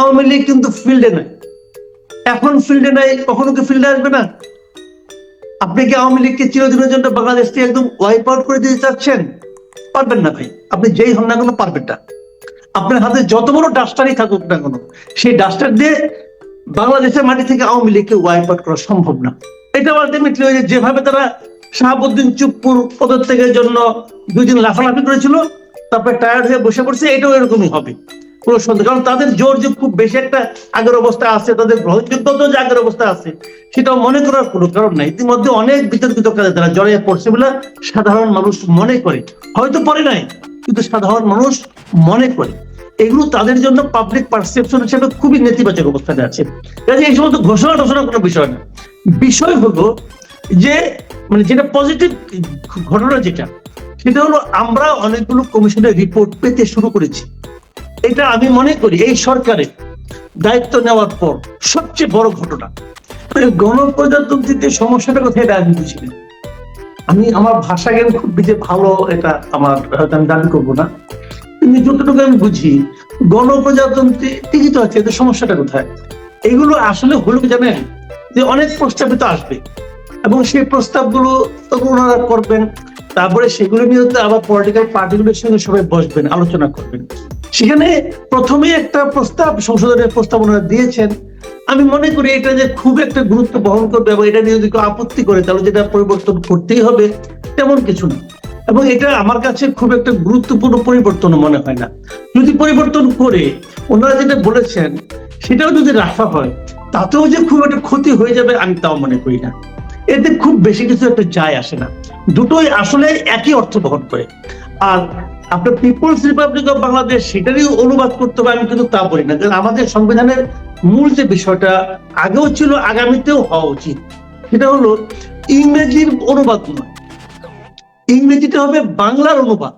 আওয়ামী লীগ কিন্তু ফিল্ডে নাই। এখন ফিল্ডে নাই, কখনো কি ফিল্ডে আসবে না? আপনি কি আওয়ামী লীগকে চিরদিনের জন্য বাংলাদেশ থেকে একদম ওয়াইপ আউট করে দিতে চাচ্ছেন? পারবেন না ভাই। আপনি যেই হন না কোনো পারবেন না। আপনার হাতে যত বড় ডাস্টারই থাকুক না কোনো, সেই ডাস্টার দিয়ে বাংলাদেশের মাটি থেকে আওয়ামী লীগকে ওয়াইপ আউট করা সম্ভব না। এটা আলটিমেটলি ওই যেভাবে তারা শাহাবুদ্দিন চুপ্পুর পদত্যাগের জন্য দুই দিন লাফালাফি করেছিল, তারপরে টায়ার্ড হয়ে বসে পড়ছে, এটাও এরকমই হবে। কোনো সন্দেহ। কারণ তাদের জোর যে খুব বেশি একটা আগের অবস্থা আছে, তাদের গ্রহণযোগ্যতা যে আগের অবস্থা আছে, সেটাও মনে করার কোনো কারণ নাই। ইতিমধ্যে অনেক বিতর্কিত কাজে তারা জড়িয়ে পড়ছে বলে সাধারণ মানুষ মনে করে। হয়তো পরে নাই, কিন্তু সাধারণ মানুষ মনে করে। এগুলো তাদের জন্য পাবলিক পারসেপশন হিসেবে খুবই নেতিবাচক অবস্থানে আছে। কাজে এই সমস্ত ঘোষণা টোষণা কোনো বিষয় না। বিষয় হলো যে মানে যেটা পজিটিভ ঘটনা যেটা, সেটা হলো আমরা অনেকগুলো কমিশনের রিপোর্ট পেতে শুরু করেছি। এটা আমি মনে করি এই সরকারের দায়িত্ব নেওয়ার পর সবচেয়ে বড় ঘটনা। গণপ্রজাতন্ত্রীতে সমস্যাটা কোথায় আমি বুঝি আমি আমার ভাষা জ্ঞান খুব বেশি ভালো এটা আমার, হয়তো আমি দাবি করব না। কিন্তু যতটুকু আমি বুঝি, গণপ্রজাতন্ত্রী ঠিকই তো আছে, এদের সমস্যাটা কোথায়? এগুলো আসলে হলো জানেন যে অনেক প্রস্তাবিত আসবে। এবং সেই প্রস্তাবগুলো তখন ওনারা করবেন তারপরে সেগুলো নিয়ে আবার পলিটিক্যাল পার্টিগুলোর সঙ্গে সবাই বসবেন, আলোচনা করবেন। সেখানে প্রথমে একটা প্রস্তাব, সংশোধনের প্রস্তাব ওনারা দিয়েছেন। আমি মনে করি এটা যে খুব একটা গুরুত্ব বহন করবে এবং এটা নিয়ে যদি কেউ আপত্তি করে, তাহলে যেটা পরিবর্তন করতেই হবে, তেমন কিছু না। এবং এটা আমার কাছে খুব একটা গুরুত্বপূর্ণ পরিবর্তন মনে হয় না। যদি পরিবর্তন করে, ওনারা যেটা বলেছেন, সেটাও যদি রাখা হয়, তাতেও যে খুব একটা ক্ষতি হয়ে যাবে আমি তাও মনে করি না। এতে খুব বেশি কিছু একটা যায় আসে না। দুটোই আসলে একই অর্থ বহন করে। আর আপনার পিপলস রিপাবলিক অফ বাংলাদেশ সেটারই অনুবাদ করতে হবে, আমি কিন্তু তা বলি না। কারণ আমাদের সংবিধানের মূল যে বিষয়টা, আগেও ছিল, আগামীতেও হওয়া উচিত। সেটা হলো, ইংরেজির অনুবাদ নয়। ইংরেজিতে হবে বাংলার অনুবাদ।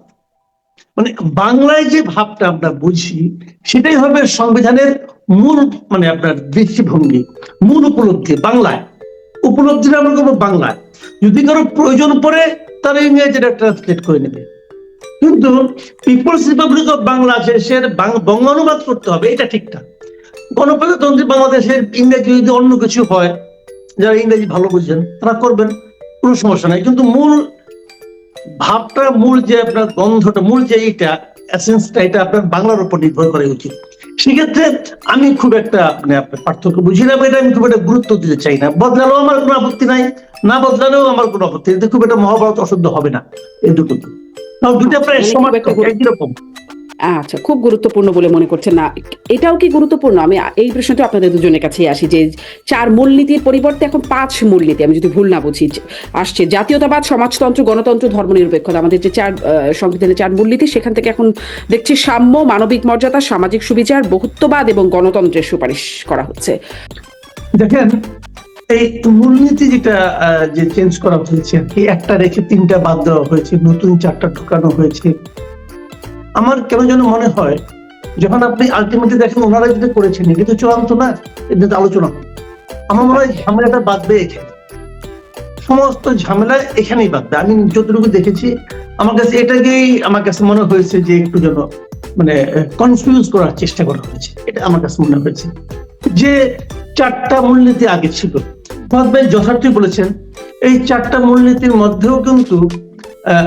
মানে বাংলায় যে ভাবটা আমরা বুঝি, সেটাই হবে সংবিধানের মূল মানে আপনার দৃষ্টিভঙ্গি, মূল উপলব্ধি বাংলায়। উপলব্ধিটা আমরা করব বাংলায়। যদি কারও প্রয়োজন পড়ে, তারা ইংরেজিটা ট্রান্সলেট করে নেবে। কিন্তু পিপলস রিপাবলিক অফ বাংলাদেশের বঙ্গানুবাদ করতে হবে, এটা ঠিকঠাক গণপ্রজাতন্ত্রী বাংলাদেশের ইংরেজি যদি অন্য কিছু হয়, যারা ইংরেজি ভালো বুঝছেন তারা করবেন, কোনো সমস্যা নাই। কিন্তু মূল ভাবটা, মূল যে আপনার গন্ধটা, মূল যে এইটা এসেন্সটা এটা আপনার বাংলার উপর নির্ভর করে উচিত। সেক্ষেত্রে আমি খুব একটা মানে পার্থক্য বুঝি না এটা আমি খুব একটা গুরুত্ব দিতে চাই না। বদলালেও আমার কোনো আপত্তি নাই না বদলালেও আমার কোনো আপত্তি নেই। এতে খুব একটা মহাভারত অশুদ্ধ হবে না। এইটুকু দুটো দুটা প্রায় সমান একটা একই রকম। আচ্ছা খুব গুরুত্বপূর্ণ বলে মনে করছেন না। এটাও কি গুরুত্বপূর্ণ? আমি এই প্রশ্নটা আপনাদের দুজনের কাছেই আসি যে চার মূলনীতির পরিবর্তে এখন পাঁচ মূলনীতি, আমি যদি ভুল না বুঝি, আসছে। জাতীয়তাবাদ, সমাজতন্ত্র, গণতন্ত্র, ধর্মনিরপেক্ষতা, আমাদের যে চার সংবিধানের চার মূলনীতি, সেখান থেকে এখন দেখছি সাম্য, মানবিক মর্যাদা, সামাজিক সুবিচার, বহুত্ববাদ এবং গণতন্ত্রের সুপারিশ করা হচ্ছে। দেখেন, এই মূলনীতি যেটা যে চেঞ্জ করা হয়েছে একটা রেখে তিনটা বাদ দেওয়া হয়েছে, নতুন চারটা ঢুকানো হয়েছে। আমার কেন যেন মনে হয়, যখন আপনি আলটিমেটলি দেখেন ওনারা যেটা করেছেন এটা তো চূড়ান্ত না এটা আলোচনা। আমার মনে হয় ঝামেলাটা বাঁধবে এখানে। সমস্ত ঝামেলা এখানেই বাঁধবে। আমি যতটুকু দেখেছি, আমার কাছে এটাকেই আমার কাছে মনে হয়েছে যে একটু যেন মানে কনফিউজ করার চেষ্টা করা হয়েছে। এটা আমার কাছে মনে হয়েছে। যে চারটা মূলনীতি আগে ছিল। ফাহাদ ভাই যথার্থই বলেছেন, এই চারটা মূলনীতির মধ্যেও কিন্তু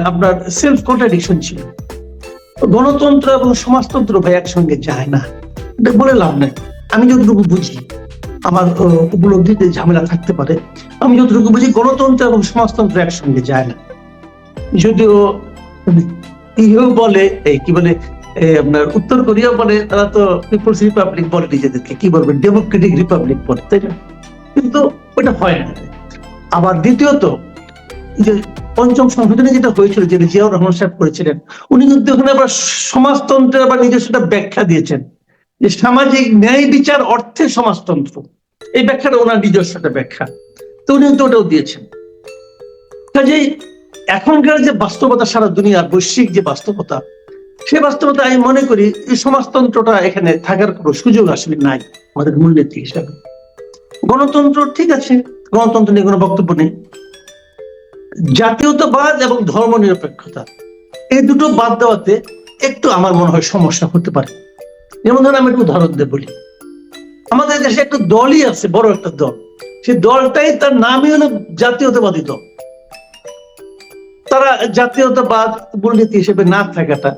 আপনার সেলফ কন্ট্রাডিকশন ছিল। গণতন্ত্র এবং সমাজতন্ত্র ভাই একসঙ্গে যায় না। এটা বলে লাভ নাই। আমি যতটুকু বুঝি, আমার উপলব্ধিতে ঝামেলা থাকতে পারে। আমি যতটুকু বুঝি, গণতন্ত্র এবং সমাজতন্ত্র একসঙ্গে যায় না। যদিও ইহেও বলে এই কি বলে আপনার উত্তর কোরিয়া বলে, তারা তো পিপলস রিপাবলিক বলে নিজেদেরকে। কি বলবে? ডেমোক্রেটিক রিপাবলিক বলে, তাই না? কিন্তু ওটা হয় না। আবার দ্বিতীয়ত, যে পঞ্চম সংশোধনে যেটা হয়েছিল যেটা জিয়াউর রহমান সাহেব করেছিলেন, উনি কিন্তু ওখানে আবার সমাজতন্ত্রের আবার নিজস্ব ব্যাখ্যা দিয়েছেন, যে সামাজিক ন্যায় বিচার অর্থে সমাজতন্ত্র। এই ব্যাখ্যাটা ওনার নিজস্ব একটা ব্যাখ্যা। তো উনি কিন্তু ওটাও দিয়েছেন। কাজেই এখনকার যে বাস্তবতা সারা দুনিয়ার বৈশ্বিক যে বাস্তবতা, সেই বাস্তবতা আমি মনে করি এই সমাজতন্ত্রটা এখানে থাকার কোনো সুযোগ আসলে নাই আমাদের মূলনীতি হিসাবে। গণতন্ত্র ঠিক আছে, গণতন্ত্র নিয়ে কোনো বক্তব্য নেই। জাতীয়তাবাদ এবং ধর্ম নিরপেক্ষতা এই দুটো বাদ দেওয়াতে একটু আমার মনে হয় সমস্যা হতে পারে। যেমন ধরুন আমি একটু উদাহরণ দিয়ে বলি। আমাদের দেশে একটা দলই আছে, বড় একটা দল। সেই দলটাই তার নামই হলো জাতীয়তাবাদী দল। তারা জাতীয়তাবাদ মূলনীতি হিসেবে না থাকাটা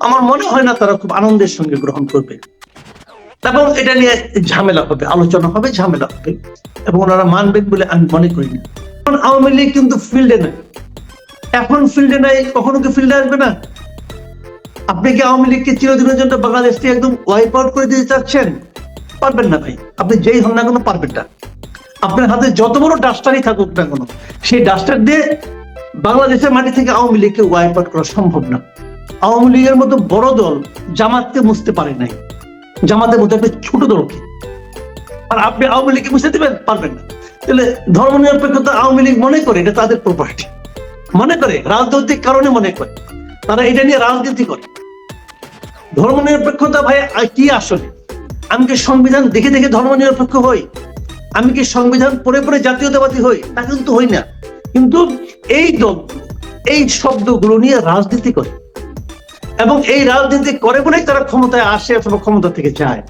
আমার মনে হয় না তারা খুব আনন্দের সঙ্গে গ্রহণ করবে। এবং এটা নিয়ে ঝামেলা হবে, আলোচনা হবে, ঝামেলা হবে। এবং ওনারা মানবেন বলে আমি মনে করি না। আওয়ামী লীগ কিন্তু ফিল্ডে নাই। এখন ফিল্ডে নাই, কখনো কি ফিল্ডে আসবে না? আপনি কি আওয়ামী লীগকে চিরদিনের জন্য বাংলাদেশ থেকে একদম ওয়াইপ আউট করে দিতে চাচ্ছেন? পারবেন না ভাই। আপনি যেই হন না কোনো পারবেন না। আপনার হাতে যত বড় ডাস্টারই থাকুক না কোনো, সেই ডাস্টার দিয়ে বাংলাদেশের মাটি থেকে আওয়ামী লীগকে ওয়াইপ আউট করা সম্ভব না। আওয়ামী লীগের মতো বড় দল জামাতকে মুছতে পারে নাই। জামাতের মতো একটা ছোট দলকে। আর আপনি আওয়ামী লীগকে মুছতে দেবেন, পারবেন না। তাহলে ধর্ম নিরপেক্ষতা আওয়ামী লীগ মনে করে, এটা তাদের প্রপার্টি মনে করে, রাজনৈতিক কারণে মনে করে। তারা এটা নিয়ে রাজনীতি করে। ধর্ম নিরপেক্ষতা ভাই কি আসলে? আমি কি সংবিধান দেখে দেখে ধর্ম নিরপেক্ষ হই? আমি কি সংবিধান পড়ে পড়ে জাতীয়তাবাদী হই? তা কিন্তু হই না। কিন্তু এই দল, এই শব্দগুলো নিয়ে রাজনীতি করে। এবং এই রাজনীতি করে বলেই তারা ক্ষমতায় আসে অথবা ক্ষমতা থেকে যায়।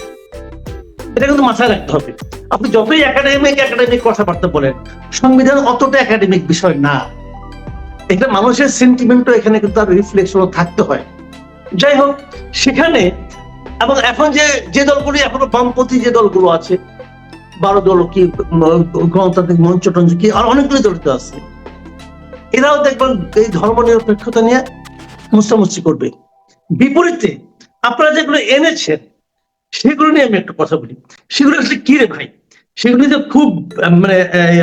এটা কিন্তু মাথায় রাখতে হবে। আপনি যতই একাডেমিক একাডেমিক কথাবার্তা বলেন, সংবিধান অতটা একাডেমিক বিষয় না। এটা মানুষের সেন্টিমেন্টও এখানে কিন্তু তার রিফ্লেকশনও থাকতে হয়। যাই হোক, সেখানে এবং এখন যে যে দলগুলি, এখনও বামপন্থী যে দলগুলো আছে, বারো দল কি গণতান্ত্রিক মঞ্চ টঞ্চ কি, আর অনেকগুলি জড়িত আছে, এরাও দেখবেন এই ধর্ম নিরপেক্ষতা নিয়ে মুস্তামুস্তি করবে। বিপরীতে, আপনারা যেগুলো এনেছেন সেগুলো নিয়ে আমি একটু কথা বলি। সেগুলো আসলে কি রে ভাই? সেগুলি তো খুব মানে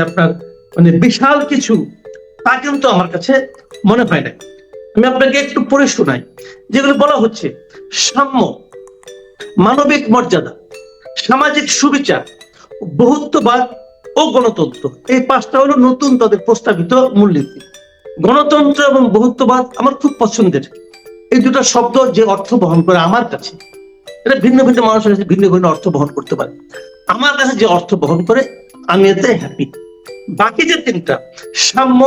আপনার মানে বিশাল কিছু, তা কিন্তু আমার কাছে মনে হয় না আমি আপনাকে একটু পড়ে শোনাই। যেগুলো বলা হচ্ছে, সাম্য, মানবিক মর্যাদা, সামাজিক সুবিচার, বহুত্ববাদ ও গণতন্ত্র। এই পাঁচটা হলো নতুন তাদের প্রস্তাবিত মূলনীতি। গণতন্ত্র এবং বহুত্ববাদ আমার খুব পছন্দের। এই দুটো শব্দ যে অর্থ বহন করে আমার কাছে এটা ভিন্ন ভিন্ন মানুষের কাছে ভিন্ন ভিন্ন অর্থ বহন করতে পারে। আমার কাছে যে অর্থ বহন করে, আমি এতে হ্যাপি বাকি যে তিনটা, সাম্য,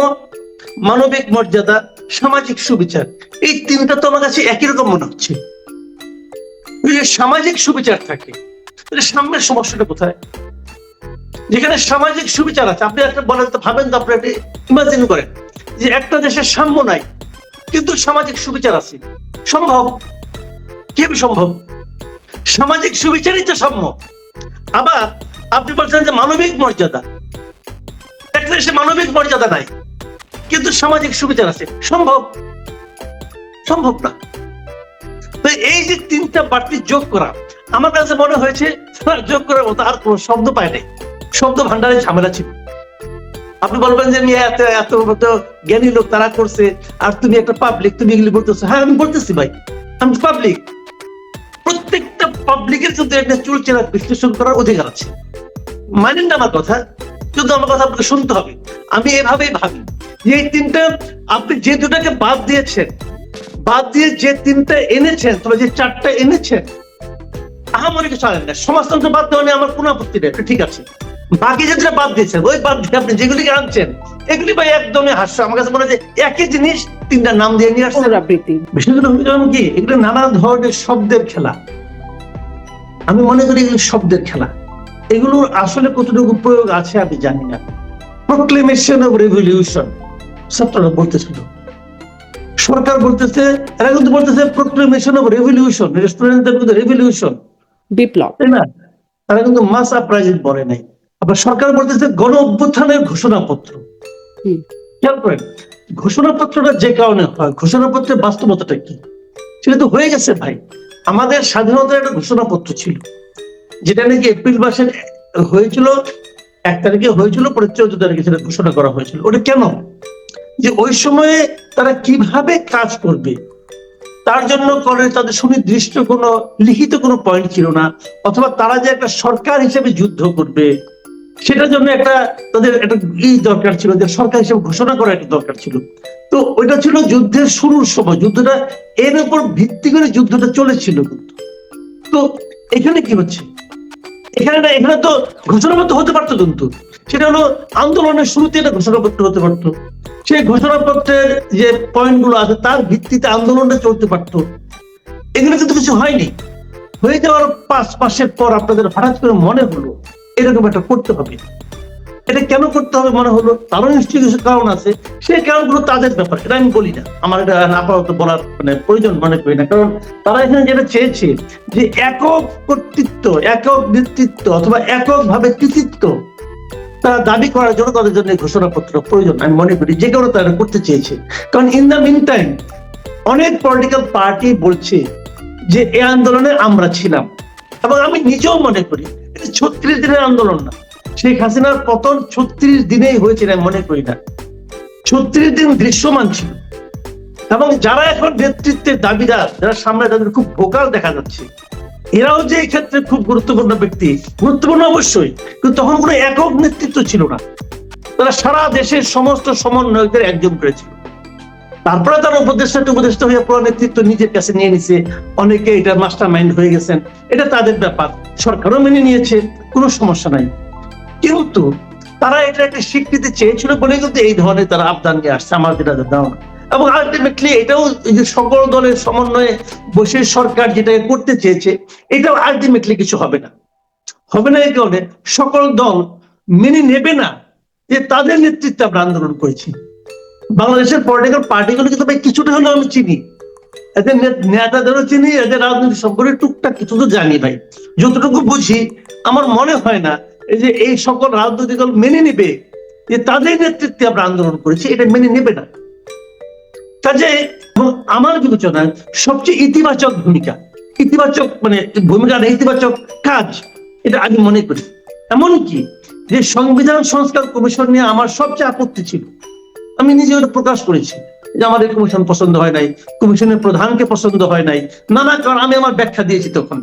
মানবিক মর্যাদা, সামাজিক সুবিচার, এই তিনটা তো আমার কাছে একই রকম মনে হচ্ছে। সামাজিক সুবিচার থাকে সাম্যের সমস্যাটা কোথায়? যেখানে সামাজিক সুবিচার আছে, আপনি একটা বলেন তো, ভাবেন তো আপনি একটা ইমাজিন করেন, যে একটা দেশের সাম্য নাই, কিন্তু সামাজিক সুবিচার আছে। সম্ভব? কীভাবে সম্ভব? সামাজিক সুবিচারই তো সাম্য আবার আপনি বলছেন যে মানবিক মর্যাদা। একটা মানবিক মর্যাদা নাই। কিন্তু সামাজিক সুবিচার আছে। সম্ভব। সম্ভব না। তো এই যে তিনটা বাড়তি যোগ করা, আমার কাছে মনে হয়েছে যোগ করার মতো আর কোনো শব্দ পায় নাই। শব্দ ভান্ডারে ঝামেলা ছিল। আপনি বলবেন যে এত এত এত জ্ঞানী লোক তারা করছে, আর তুমি একটা পাবলিক তুমি এগুলি বলতেছো। হ্যাঁ আমি বলতেছি ভাই। আমি পাবলিক পাবলিকের কিন্তু একটা চুলচেরা বিশ্লেষণ করার অধিকার আছে। মানেন না আমার কথা কিন্তু আমার কথা আপনাকে শুনতে হবে। আমি এভাবেই ভাবি যে এই তিনটা আপনি যে দুটাকে বাদ দিয়েছেন বাদ দিয়ে যে তিনটা এনেছেন তবে যে চারটা এনেছেন আহামরি কিছু আনেন না। সমাজতন্ত্র বাদ দেওয়া নিয়ে আমার কোনো আপত্তি নেই ঠিক আছে। বাকি যে দুটা বাদ দিয়েছেন ওই বাদ দিয়ে আপনি যেগুলিকে আনছেন এগুলি ভাই একদমই হাস্য। আমার কাছে মনে হয় যে একই জিনিস তিনটা নাম দিয়ে নিয়ে আসছেন। পুনরাবৃত্তি। বিষয়গুলো কি এগুলো নানা ধরনের শব্দের খেলা। আমি মনে করি এগুলো শব্দের খেলা। এগুলোর আসলে কতটুকু প্রয়োগ আছে আমি জানি না। প্রোক্লেমেশন অফ রেভলিউশন ছাত্ররা বলতেছিল। সরকার বলতেছে এরা কিন্তু বলতেছে প্রোক্লেমেশন অফ রেভলিউশন রেস্টুরেন্টদের মধ্যে রেভলিউশন বিপ্লব। তাই না? তারা কিন্তু মাস আপরাইজিং বলে নাই। আবার সরকার বলতেছে গণ অভ্যুত্থানের ঘোষণাপত্র। খেয়াল করেন ঘোষণাপত্রটা যে কারণে হয় ঘোষণাপত্রের বাস্তবতাটা কি? সেটা তো হয়ে গেছে ভাই। আমাদের স্বাধীনতার একটা ঘোষণাপত্র ছিল, যেটা নাকি এপ্রিল মাসে হয়েছিল, এক তারিখে হয়েছিল, পরে চৌদ্দ তারিখে সেটা ঘোষণা করা হয়েছিল। ওটা কেন? যে ওই সময়ে তারা কীভাবে কাজ করবে? তার জন্য করে তাদের সুনির্দিষ্ট কোনো, লিখিত কোনো পয়েন্ট ছিল না, অথবা তারা যে একটা সরকার হিসেবে যুদ্ধ করবে সেটার জন্য একটা তাদের একটা ই দরকার ছিল যে সরকার হিসেবে ঘোষণা করা একটা দরকার ছিল। তো ওইটা ছিল যুদ্ধের শুরুর সময়। যুদ্ধটা এর উপর ভিত্তি করে যুদ্ধটা চলেছিল কিন্তু। তো এখানে কি হচ্ছে? এখানে না, এখানে তো ঘোষণাপত্র হতে পারতো কিন্তু। সেটা হলো আন্দোলনের শুরুতে এটা ঘোষণাপত্র হতে পারতো। সেই ঘোষণাপত্রের যে পয়েন্টগুলো আছে, তার ভিত্তিতে আন্দোলনটা চলতে পারতো। এগুলো কিন্তু কিছু হয়নি। হয়ে যাওয়ার পাঁচ মাসের পর আপনাদের হঠাৎ করে মনে হলো এরকম একটা করতে হবে। এটা কেন করতে হবে মনে হলো? তারও নিশ্চয়ই কিছু কারণ আছে। সেই কারণগুলো তাদের ব্যাপার, এটা আমি বলি না। আমার এটা আপাতত বলার মানে প্রয়োজন মনে করি না। কারণ তারা এখানে যেটা চেয়েছে যে একক কর্তৃত্ব, একক নেতৃত্ব অথবা একক ভাবে কৃতিত্ব তারা দাবি করার জন্য তাদের জন্য ঘোষণাপত্র প্রয়োজন। আমি মনে করি যে কারণে তারা করতে চেয়েছে। কারণ ইন দ্য মিন টাইম অনেক পলিটিক্যাল পার্টি বলছে যে এই আন্দোলনে আমরা ছিলাম। এবং আমি নিজেও মনে করি ছত্রিশ দিনের আন্দোলন না। শেখ হাসিনার পতন ছত্রিশ দিনেই হয়েছিল আমি মনে করি না। ছত্রিশ দিন দৃশ্যমান ছিল। এবং যারা এখন নেতৃত্বের দাবিদার, যারা সামনে তাদের খুব ভোকাল দেখা যাচ্ছে, এরাও যে এই ক্ষেত্রে খুব গুরুত্বপূর্ণ ব্যক্তি। গুরুত্বপূর্ণ অবশ্যই, কিন্তু তখন কোনো একক নেতৃত্ব ছিল না। তারা সারা দেশের সমস্ত সমন্বয়কদের একজন করেছিল। তারপরে তারা উপদেষ্টা উপদেষ্টা হয়ে পুরো নেতৃত্ব নিজের কাছে নিয়ে নিছে। অনেকে এটা মাস্টার মাইন্ড হয়ে গেছেন। এটা তাদের ব্যাপার। সরকারও মেনে নিয়েছে, কোনো সমস্যা নাই। কিন্তু তারা এটা একটা স্বীকৃতি চেয়েছিল বলে কিন্তু এই ধরনের তারা আবদান নিয়ে আসছে আমার যেটা ধারণা। এবং আলটিমেটলি এটাও যে সকল দলের সমন্বয়ে বসে সরকার যেটা করতে চেয়েছে, এটাও আলটিমেটলি কিছু হবে না। হবে না এই কারণে সকল দল মেনে নেবে না যে তাদের নেতৃত্বে আমরা আন্দোলন করেছি। বাংলাদেশের পলিটিক্যাল পার্টিগুলো কিন্তু ভাই কিছুটা হলেও আমি চিনি। এদের নেতাদেরও চিনি, এদের রাজনীতি সম্পর্কে টুকটাক কিছু তো জানি ভাই। যতটুকু বুঝি, আমার মনে হয় না এই যে এই সকল রাজনৈতিক দল মেনে নেবে, যে তাদের নেতৃত্বে আমরা আন্দোলন করেছি, এটা মেনে নেবে না। কাজে আমার বিবেচনায় সবচেয়ে ইতিবাচক ভূমিকা, ইতিবাচক মানে ভূমিকা না, ইতিবাচক কাজ, এটা আমি মনে করি। এমনকি যে সংবিধান সংস্কার কমিশন নিয়ে আমার সবচেয়ে আপত্তি ছিল আমি নিজে ওটা প্রকাশ করেছি যে এই কমিশন পছন্দ হয় নাই কমিশনের প্রধানকে পছন্দ হয় নাই, নানা কারণ আমি আমার ব্যাখ্যা দিয়েছি তখন।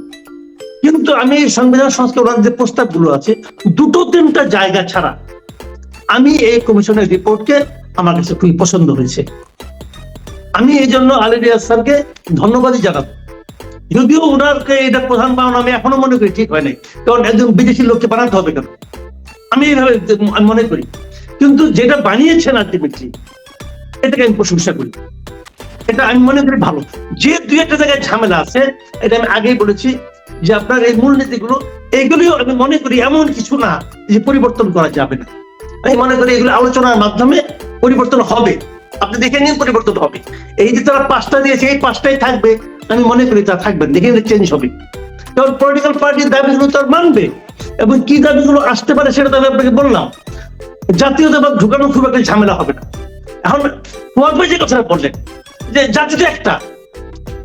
কিন্তু আমি এই সংবিধান, সংস্কার যে প্রস্তাবগুলো আছে, দুটো তিনটা জায়গা ছাড়া আমি এই কমিশনের রিপোর্টকে আমার কাছে খুবই পছন্দ হয়েছে। আমি এই জন্য আলিরিয়া স্যারকে ধন্যবাদই জানাব। যদিও ওনারকে এটা প্রধান বানানো আমি এখনও মনে করি ঠিক হয় নাই, কারণ একজন বিদেশি লোককে বানাতে হবে কেন? আমি এইভাবে মনে করি। কিন্তু যেটা বানিয়েছেন আলটিমেটলি এটাকে আমি প্রশংসা করি। এটা আমি মনে করি ভালো। যে দুই একটা জায়গায় ঝামেলা আছে, এটা আমি আগেই বলেছি যে আপনার এই মূলনীতিগুলো, এগুলিও আমি মনে করি এমন কিছু না যে পরিবর্তন করা যাবে না। আমি মনে করি এগুলো আলোচনার মাধ্যমে পরিবর্তন হবে। আপনি দেখে নিন পরিবর্তন হবে। এই যে তারা পাঁচটা দিয়েছে, এই পাঁচটাই থাকবে। আমি মনে করি তা থাকবে দেখে নিন চেঞ্জ হবে। কারণ পলিটিক্যাল পার্টির দাবিগুলো তার মানবে। এবং কি দাবিগুলো আসতে পারে সেটা তো আমি আপনাকে বললাম। জাতীয়তাবাদ ঢুকানো খুব একটা ঝামেলা হবে না। এখন ফুয়াদ যে কথাটা বললেন যে জাতি তো একটা।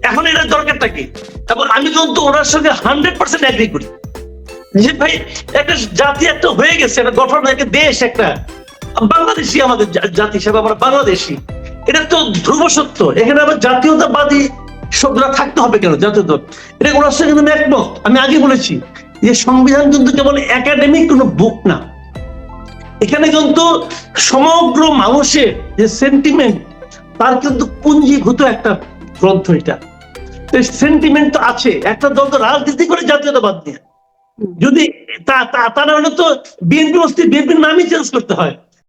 এখন এটার দরকারটা কি? এবং আমি কিন্তু ওনার সঙ্গে হান্ড্রেড পার্সেন্ট অ্যাগ্রি করি। যে ভাই, একটা জাতি একটা হয়ে গেছে, একটা গঠন, একটা দেশ, একটা বাংলাদেশি আমাদের জাতি হিসেবে, আমরা বাংলাদেশি এটা তো ধ্রুব সত্য। এখানে আবার জাতীয়তাবাদী শব্দটা থাকতে হবে কেন জাতীয়তা? এটা ওনার সঙ্গে কিন্তু একমত। আমি আগে বলেছি, যে সংবিধান কিন্তু কেবল একাডেমিক কোনো বুক না। এখানে কিন্তু সমগ্র মানুষের যে সেন্টিমেন্ট তার কিন্তু পুঞ্জীভূত একটা গ্রন্থ এটা। সেন্টিমেন্ট তো আছে একটা দল তো রাজনীতি করে জাতীয়তাবাদ নিয়ে। যদি তা তা তা না হলে তো বিএনপি অস্তি বিএনপির নামই চেঞ্জ করতে হয়।